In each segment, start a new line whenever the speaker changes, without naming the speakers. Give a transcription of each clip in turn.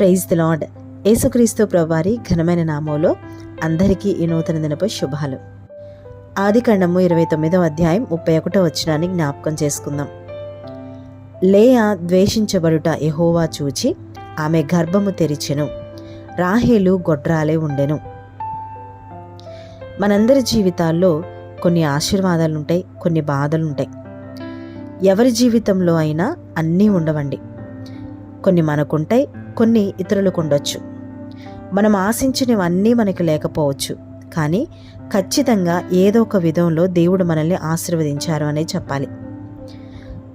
Praise the lord యేసుక్రీస్తు ప్రభువారి ఘనమైన నామంలో అందరికీ ఈ నూతన దినపు శుభాలు. ఆది కాండము ఇరవై తొమ్మిదవ అధ్యాయం ముప్పై ఒకటో వచ్చినాన్ని జ్ఞాపకం చేసుకుందాం. లేయా ద్వేషించబడుట ఎహోవా చూచి ఆమె గర్భము తెరిచెను. రాహేలు గొడ్రాలే ఉండెను. మనందరి జీవితాల్లో కొన్ని ఆశీర్వాదాలుంటాయి కొన్ని బాధలుంటాయి. ఎవరి జీవితంలో అయినా అన్నీ ఉండవండి. కొన్ని మనకుంటాయి కొన్ని ఇతరులకు ఉండొచ్చు. మనం ఆశించినవన్నీ మనకి లేకపోవచ్చు. కానీ ఖచ్చితంగా ఏదో ఒక విధంలో దేవుడు మనల్ని ఆశీర్వదించారు అనే చెప్పాలి.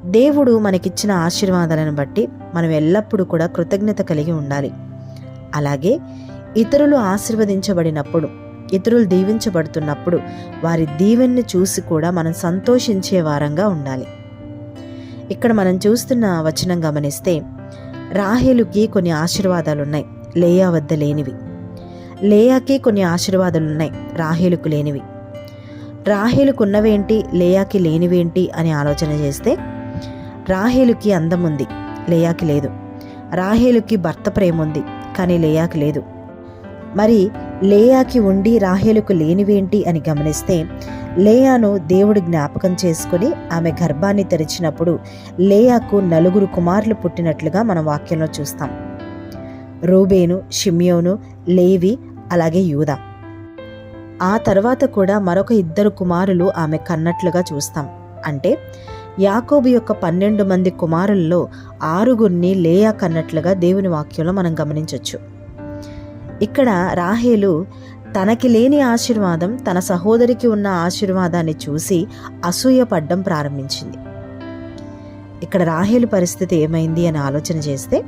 దేవుడు మనకిచ్చిన ఆశీర్వాదాలను బట్టి మనం ఎల్లప్పుడూ కూడా కృతజ్ఞత కలిగి ఉండాలి. అలాగే ఇతరులు ఆశీర్వదించబడినప్పుడు ఇతరులు దీవించబడుతున్నప్పుడు వారి దీవెన్ని చూసి కూడా మనం సంతోషించే వారంగా ఉండాలి. ఇక్కడ మనం చూస్తున్న వచనం గమనిస్తే రాహేలుకి కొన్ని ఆశీర్వాదాలు ఉన్నాయి లేయా వద్ద లేనివి. లేయాకి కొన్ని ఆశీర్వాదాలు ఉన్నాయి రాహేలుకు లేనివి. రాహేలుకున్నవేంటి? లేయాకి లేనివేంటి? అని ఆలోచన చేస్తే రాహేలుకి అందం ఉంది లేయాకి లేదు. రాహేలుకి భర్త ప్రేమ ఉంది కానీ లేయాకి లేదు. మరి లేయాకి ఉండి రాహేలుకు లేనివేంటి అని గమనిస్తే లేయాను దేవుడు జ్ఞాపకం చేసుకుని ఆమె గర్భాన్ని తెరిచినప్పుడు లేయాకు నలుగురు కుమారులు పుట్టినట్లుగా మనం వాక్యంలో చూస్తాం. రూబేను షిమ్యోను లేవి అలాగే యూదా. ఆ తర్వాత కూడా మరొక ఇద్దరు కుమారులు ఆమె కన్నట్లుగా చూస్తాం. అంటే యాకోబు యొక్క పన్నెండు మంది కుమారుల్లో ఆరుగురిని లేయా కన్నట్లుగా దేవుని వాక్యంలో మనం గమనించవచ్చు ఇక్కడ రాహేలు తనకి లేని ఆశీర్వాదం తన సహోదరికి ఉన్న ఆశీర్వాదాన్ని చూసి అసూయపడ్డం ప్రారంభించింది. ఇక్కడ రాహేలు పరిస్థితి ఏమైంది అని ఆలోచన చేస్తే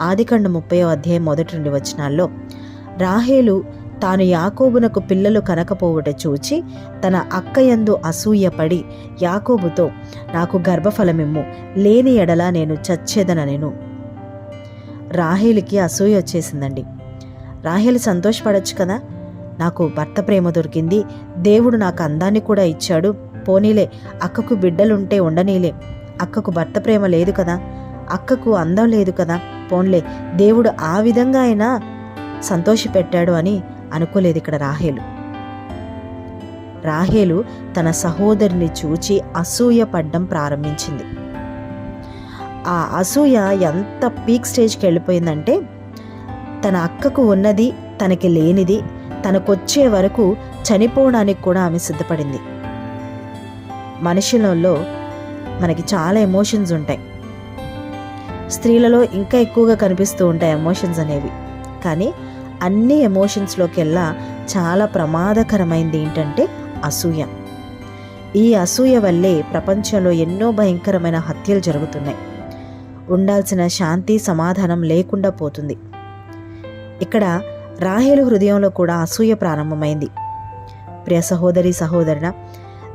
ఆదికండ ముప్పై అధ్యాయం మొదటి రెండు వచనాల్లో రాహేలు తాను యాకోబునకు పిల్లలు కనకపోవుట చూచి తన అక్కయందు అసూయపడి యాకోబుతో నాకు గర్భఫలమిమ్ము లేని ఎడల నేను చచ్చేదననెను. రాహేలికి అసూయ వచ్చేసిందండి. రాహేలు సంతోషపడొచ్చు కదా? నాకు భర్త ప్రేమ దొరికింది. దేవుడు నాకు అందాన్ని కూడా ఇచ్చాడు. పోనీలే అక్కకు బిడ్డలుంటే ఉండనీలే. అక్కకు భర్త ప్రేమ లేదు కదా? అక్కకు అందం లేదు కదా? పోన్లే దేవుడు ఆ విధంగా అయినా సంతోషపెట్టాడు అని అనుకోలేదు ఇక్కడ రాహేలు. రాహేలు తన సహోదరిని చూచి అసూయ పడ్డం ప్రారంభించింది. ఆ అసూయ ఎంత పీక్ స్టేజ్కి వెళ్ళిపోయిందంటే తన అక్కకు ఉన్నది తనకి లేనిది తనకొచ్చే వరకు చనిపోవడానికి కూడా ఆమె సిద్ధపడింది. మనుషులలో మనకి చాలా ఎమోషన్స్ ఉంటాయి. స్త్రీలలో ఇంకా ఎక్కువగా కనిపిస్తూ ఉంటాయి ఎమోషన్స్ అనేవి. కానీ అన్ని ఎమోషన్స్లోకెల్లా చాలా ప్రమాదకరమైంది ఏంటంటే అసూయ. ఈ అసూయ వల్లే ప్రపంచంలో ఎన్నో భయంకరమైన హత్యలు జరుగుతున్నాయి. ఉండాల్సిన శాంతి సమాధానం లేకుండా పోతుంది. ఇక్కడ రాహేలు హృదయంలో కూడా అసూయ ప్రారంభమైంది. ప్రియ సహోదరి సహోదరుడ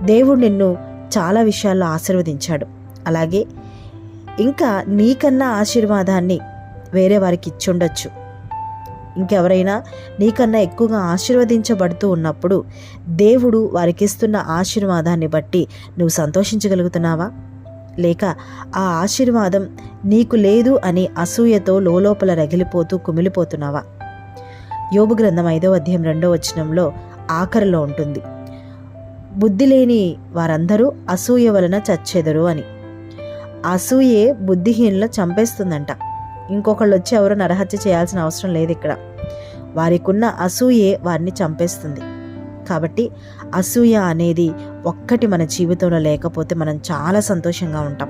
దేవుడు నిన్ను చాలా విషయాల్లో ఆశీర్వదించాడు. అలాగే ఇంకా నీకన్నా ఆశీర్వాదాన్ని వేరే వారికి ఇచ్చుండొచ్చు. ఇంకెవరైనా నీకన్నా ఎక్కువగా ఆశీర్వదించబడుతూ ఉన్నప్పుడు దేవుడు వారికిస్తున్న ఆశీర్వాదాన్ని బట్టి నువ్వు సంతోషించగలుగుతున్నావా? లేక ఆ ఆశీర్వాదం నీకు లేదు అని అసూయతో లోలోపల రగిలిపోతూ కుమిలిపోతున్నావా? యోబు గ్రంథం ఐదో అధ్యాయం రెండో వచనంలో ఆఖరిలో ఉంటుంది. బుద్ధి లేని వారందరూ అసూయ వలన చచ్చెదరు అని. అసూయే బుద్ధిహీనుల చంపేస్తుందంట. ఇంకొకళ్ళు వచ్చి ఎవరో నరహత్య చేయాల్సిన అవసరం లేదు ఇక్కడ. వారికున్న అసూయే వారిని చంపేస్తుంది. కాబట్టి అసూయ అనేది ఒక్కటి మన జీవితంలో లేకపోతే మనం చాలా సంతోషంగా ఉంటాం.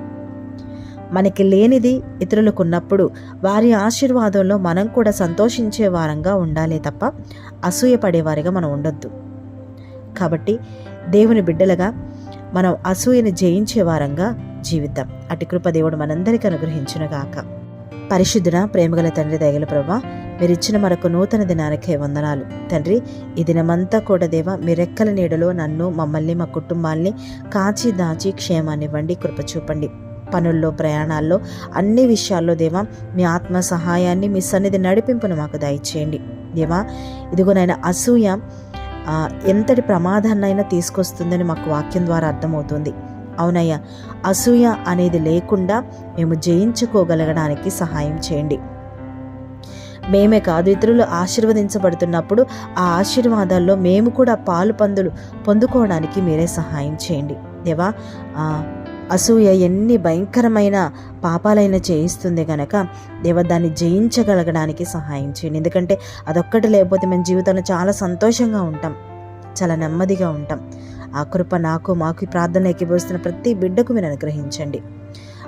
మనకి లేనిది ఇతరులకు ఉన్నప్పుడు వారి ఆశీర్వాదంలో మనం కూడా సంతోషించే వారంగా ఉండాలి తప్ప అసూయ పడేవారిగా మనం ఉండొద్దు. కాబట్టి దేవుని బిడ్డలుగా మనం అసూయను జయించే వారంగా జీవిద్దాం. అటు కృప దేవుడు మనందరికీ అనుగ్రహించునుగాక. పరిశుద్ధున ప్రేమగల తండ్రి దయగల ప్రభా మీరు ఇచ్చిన మరొక నూతన దినానికే వందనాలు. తండ్రి ఈ దినమంతా కూడా దేవ మీ రెక్కల నీడలో నన్ను మమ్మల్ని మా కుటుంబాల్ని కాచి దాచి క్షేమాన్నివ్వండి కృప చూపండి పనుల్లో ప్రయాణాల్లో అన్ని విషయాల్లో దేవా మీ ఆత్మ సహాయాన్ని మీ సన్నిధి నడిపింపును మాకు దయచేయండి. దేవా ఇదిగోనైనా అసూయ ఎంతటి ప్రమాదాన్నైనా తీసుకొస్తుందని మాకు వాక్యం ద్వారా అర్థమవుతుంది. అవునయ్యా అసూయ అనేది లేకుండా మేము జయించుకోగలగడానికి సహాయం చేయండి. మేమే కాదు ఇతరులు ఆశీర్వదించబడుతున్నప్పుడు ఆ ఆశీర్వాదాల్లో మేము కూడా పాలు పందులు పొందుకోవడానికి మీరే సహాయం చేయండి. దేవా అసూయ ఎన్ని భయంకరమైన పాపాలైనా చేయిస్తుంది గనక దేవ దాన్ని జయించగలగడానికి సహాయం చేయండి. ఎందుకంటే అదొక్కటి లేకపోతే మేము జీవితంలో చాలా సంతోషంగా ఉంటాం చాలా నెమ్మదిగా ఉంటాం. ఆ కృప నాకు మాకు ప్రార్థన ఎక్కిపోస్తున్న ప్రతి బిడ్డకు మీరు అనుగ్రహించండి.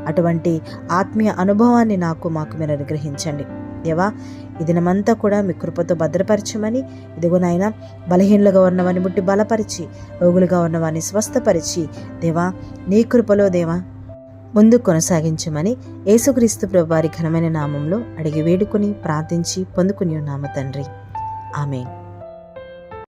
అటువంటి ఆత్మీయ అనుభవాన్ని నాకు మాకు మీరు అనుగ్రహించండి. దేవా ఈ దినమంతా కూడా మీ కృపతో భద్రపరచమని ఇదిగో నాయన బలహీనలుగా ఉన్నవారిని ముట్టి బలపరిచి రోగులుగా ఉన్నవారిని స్వస్థపరిచి దేవా నీ కృపలో దేవా ముందు కొనసాగించమని యేసుక్రీస్తు ప్రభు వారి ఘనమైన నామంలో అడిగి వేడుకొని ప్రార్థించి పొందుకుని ఉన్నాము తండ్రి. ఆమె